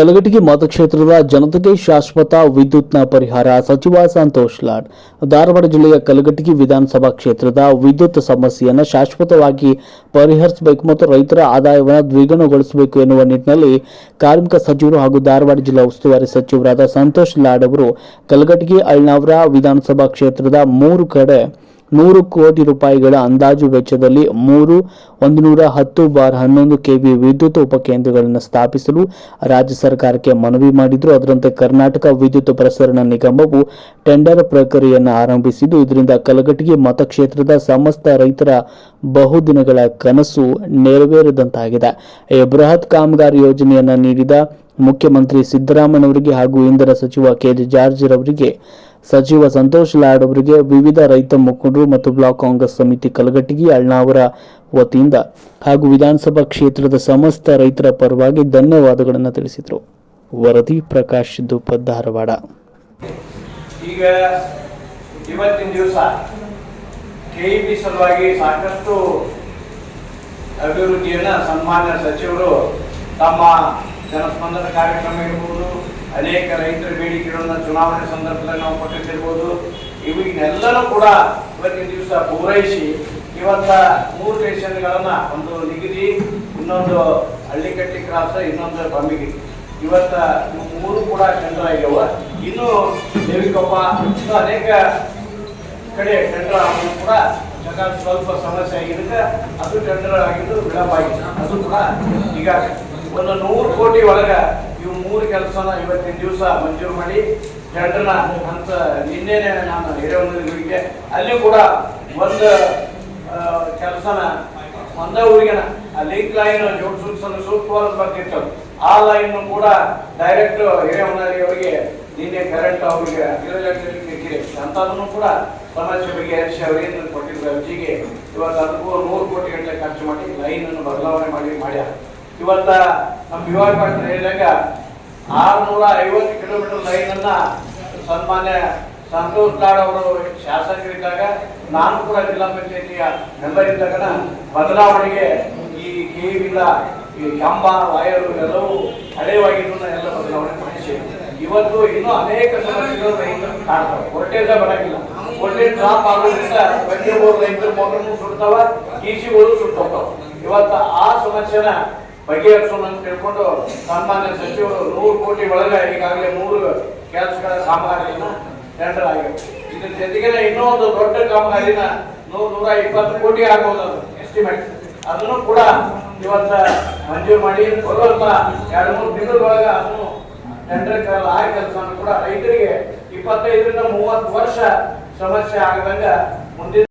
ಕಲಘಟಗಿ ಮತಕ್ಷೇತ್ರದ ಜನತೆಗೆ ಶಾಶ್ವತ ವಿದ್ಯುತ್ನ ಪರಿಹಾರ ಸಚಿವ ಸಂತೋಷ್ ಲಾಡ್. ಧಾರವಾಡ ಜಿಲ್ಲೆಯ ಕಲಘಟಗಿ ವಿಧಾನಸಭಾ ಕ್ಷೇತ್ರದ ವಿದ್ಯುತ್ ಸಮಸ್ಯೆಯನ್ನು ಶಾಶ್ವತವಾಗಿ ಪರಿಹರಿಸಬೇಕು ಮತ್ತು ರೈತರ ಆದಾಯವನ್ನು ದ್ವಿಗುಣಗೊಳಿಸಬೇಕು ಎನ್ನುವ ನಿಟ್ಟಿನಲ್ಲಿ ಕಾರ್ಮಿಕ ಸಚಿವರು ಹಾಗೂ ಧಾರವಾಡ ಜಿಲ್ಲಾ ಉಸ್ತುವಾರಿ ಸಚಿವರಾದ ಸಂತೋಷ್ ಲಾಡ್ ಅವರು ಕಲಘಟಗಿ ಅಳ್ನಾವರ ವಿಧಾನಸಭಾ ಕ್ಷೇತ್ರದ ಮೂರು ಕಡೆ ನೂರು ಕೋಟಿ ರೂಪಾಯಿಗಳ ಅಂದಾಜು ವೆಚ್ಚದಲ್ಲಿ ಮೂರು ಒಂದು ನೂರ ಹತ್ತು ಬಾರ್ ಹನ್ನೊಂದು ಕೆವಿ ವಿದ್ಯುತ್ ಉಪಕೇಂದ್ರಗಳನ್ನು ಸ್ಥಾಪಿಸಲು ರಾಜ್ಯ ಸರ್ಕಾರಕ್ಕೆ ಮನವಿ ಮಾಡಿದ್ರು. ಅದರಂತೆ ಕರ್ನಾಟಕ ವಿದ್ಯುತ್ ಪ್ರಸರಣ ನಿಗಮವು ಟೆಂಡರ್ ಪ್ರಕ್ರಿಯೆಯನ್ನು ಆರಂಭಿಸಿದ್ದು, ಇದರಿಂದ ಕಲಘಟಗಿ ಮತಕ್ಷೇತ್ರದ ಸಮಸ್ತ ರೈತರ ಬಹುದಿನಗಳ ಕನಸು ನೆರವೇರಿದಂತಾಗಿದೆ. ಈ ಬೃಹತ್ ಕಾಮಗಾರಿ ಯೋಜನೆಯನ್ನು ನೀಡಿದ ಮುಖ್ಯಮಂತ್ರಿ ಸಿದ್ದರಾಮಯ್ಯವರಿಗೆ ಹಾಗೂ ಇಂಧನ ಸಚಿವ ಕೆ ಜಾರ್ಜ್ ರವರಿಗೆ ಸಚಿವ ಸಂತೋಷ್ ಲಾಡ್ ಅವರಿಗೆ ವಿವಿಧ ರೈತ ಮುಖಂಡರು ಮತ್ತು ಬ್ಲಾಕ್ ಕಾಂಗ್ರೆಸ್ ಸಮಿತಿ ಕಲಘಟಗಿ ಅಳ್ನಾವರ ವತಿಯಿಂದ ಹಾಗೂ ವಿಧಾನಸಭಾ ಕ್ಷೇತ್ರದ ಸಮಸ್ತ ರೈತರ ಪರವಾಗಿ ಧನ್ಯವಾದಗಳನ್ನು ತಿಳಿಸಿದರು. ವರದಿ ಪ್ರಕಾಶ್ ದುಪ್ಪ ಧಾರವಾಡ. ಈಗ ಇವತ್ತಿನ ದಿವಸ ಕೆಇಬಿ ಸಲುವಾಗಿ ಸಾಕಷ್ಟು ಅಭಿವೃದ್ಧಿಯನ್ನು ಸನ್ಮಾನ್ಯ ಸಚಿವರು ತಮ್ಮ ಜನಸ್ಪಂದನ ಕಾರ್ಯಕ್ರಮ ಇರ್ಬೋದು ಅನೇಕ ರೈತರ ಬೇಡಿಕೆಗಳನ್ನ ಚುನಾವಣೆ ಸಂದರ್ಭದಲ್ಲಿ ನಾವು ಕೊಟ್ಟಿರ್ಬೋದು. ಇವನ್ನೆಲ್ಲನೂ ಕೂಡ ಇವತ್ತಿನ ದಿವಸ ಪೂರೈಸಿ, ಇವತ್ತ ಮೂರು ಸ್ಟೇಷನ್ಗಳನ್ನ ಒಂದು ನಿಗದಿ, ಇನ್ನೊಂದು ಹಳ್ಳಿಕಟ್ಟಿ ಕ್ರಾಸ್, ಇನ್ನೊಂದು ಬಮ್ಮಿಗಿ ಇವತ್ತ ಇವು ಮೂರು ಕೂಡ ಟೆಂಡರ್ ಆಗ್ಯವ. ಇನ್ನು ದೇವಿಕೊಪ್ಪ, ಇನ್ನು ಅನೇಕ ಕಡೆ ಟೆಂಡರ್ ಆಗೋದು ಕೂಡ ಸ್ವಲ್ಪ ಸಮಸ್ಯೆ ಆಗಿರುತ್ತೆ. ಅದು ಟೆಂಡರ್ ಆಗಿದ್ದು ವಿಳಂಬ ಆಗಿದೆ. ಅದು ಕೂಡ ಈಗ ಒಂದು ನೂರು ಕೋಟಿ ಒಳಗ ಮೂರು ಕೆಲಸನ ಇವತ್ತಿನ ದಿವಸ ಮಂಜೂರು ಮಾಡಿ ಟೆಂಡರ್ನ ಅಂತ ನಿನ್ನೆ ನಾನು ಹಿರೇವನಿಗೆ ಅಲ್ಲಿ ಕೂಡ ಒಂದು ಕೆಲಸನ, ಒಂದ ಊರಿಗೆನ ಲಿಂಕ್ ಲೈನ್ ಜೋಡಿಸಲು ಸೂಕ್ತವಾದ ಬರ್ತಿತ್ತು ಆ ಲೈನ್ ಕೂಡ ಡೈರೆಕ್ಟ್ ಹಿರೇವನಹಳ್ಳಿ ಅವರಿಗೆ ನಿನ್ನೆ ಕರೆಂಟ್ ಅವರಿಗೆ ಅಂತದನ್ನು ಕೂಡ ಸಮಸ್ಯೆ ಬಗೆಹರಿಸಿ ಅವರೇನು ಕೊಟ್ಟಿದ್ದ ಅರ್ಜಿಗೆ ಇವತ್ತು ಅದಕ್ಕೂ ನೂರು ಕೋಟಿ ಗಂಟೆ ಖರ್ಚು ಮಾಡಿ ಲೈನ್ ಅನ್ನು ಬದಲಾವಣೆ ಮಾಡಿ, ಮಾಡ್ಯಾರ. ಇವತ್ತ ನಮ್ಮ ವಿವಾಹ ಪಾಟೀಲ್ ಹೇಳಿದಾಗ ಆರ್ನೂರ ಐವತ್ತು ಕಿಲೋಮೀಟರ್ ಲೈನ್ ಅನ್ನ ಸನ್ಮಾನ್ಯ ಸಂತೋಷ್ ಲಾಡ್ ಅವರು ಶಾಸಕರಿದ್ದಾಗ ನಾನು ಕೂಡ ಜಿಲ್ಲಾ ಪಂಚಾಯತಿಯ ಮೆಂಬರ್ ಇದ್ದಾಗ ಬದಲಾವಣೆಗೆ ಈ ಕೇವಿಲ್ಲ ಈ ಕಂಬ, ವಾಯರು ಎಲ್ಲವೂ ಹಳೆಯವಾಗಿದ್ದನ್ನ ಎಲ್ಲ ಬದಲಾವಣೆ ಮಾಡಿಸಿ ಇವತ್ತು ಇನ್ನೂ ಅನೇಕ ಸಮಸ್ಯೆಗಳು ರೈತರು ಕಾಡ್ತವೆ ವೋಲ್ಟೇಜ ಬರಂಗಿಲ್ಲ. ವೋಲ್ಟೇಜ್ ಡ್ರಾಪ್ ಆಗೋದ್ರಿಂದ ಪ್ರತಿಯೊಬ್ಬರು ರೈತರ ಮೋಟರ್ನು ಸುಡ್ತಾವ ಕಿಸಿಗಳು ಸುಟ್ಟೋಗ್ತಾವ ಇವತ್ತು ಆ ಸಮಸ್ಯೆನ ಬಗೆಹರಿಸೋಣ ಅಂತ ತಿಳ್ಕೊಂಡು ಸನ್ಮಾನ್ಯ ಸಚಿವರು ನೂರು ಕೋಟಿ ಒಳಗೆ ಈಗಾಗಲೇ ಮೂರು ಕೆಲಸಗಳ ಕಾಮಗಾರಿಯನ್ನು ಟೆಂಡರ್ ಆಗಿದೆ ಇದ್ರ ಜೊತೆಗೆ ಇನ್ನೂ ಒಂದು ದೊಡ್ಡ ಕಾಮಗಾರಿನ ನೂರ ನೂರ ಇಪ್ಪತ್ತು ಕೋಟಿ ಆಗ್ಬೋದು ಎಸ್ಟಿಮೇಟ್ ಅದನ್ನು ಕೂಡ ಇವತ್ತ ಮಂಜೂರು ಮಾಡಿ, ಬರುವಂತ ಎರಡು ಮೂರು ತಿಂಗಳೊಳಗ ಅದನ್ನು ಟೆಂಡರ್ ಆ ಕೆಲಸವನ್ನು ಕೂಡ ರೈತರಿಗೆ ಇಪ್ಪತ್ತೈದರಿಂದ ಮೂವತ್ತು ವರ್ಷ ಸಮಸ್ಯೆ ಆಗದಂಗ ಮುಂದಿನ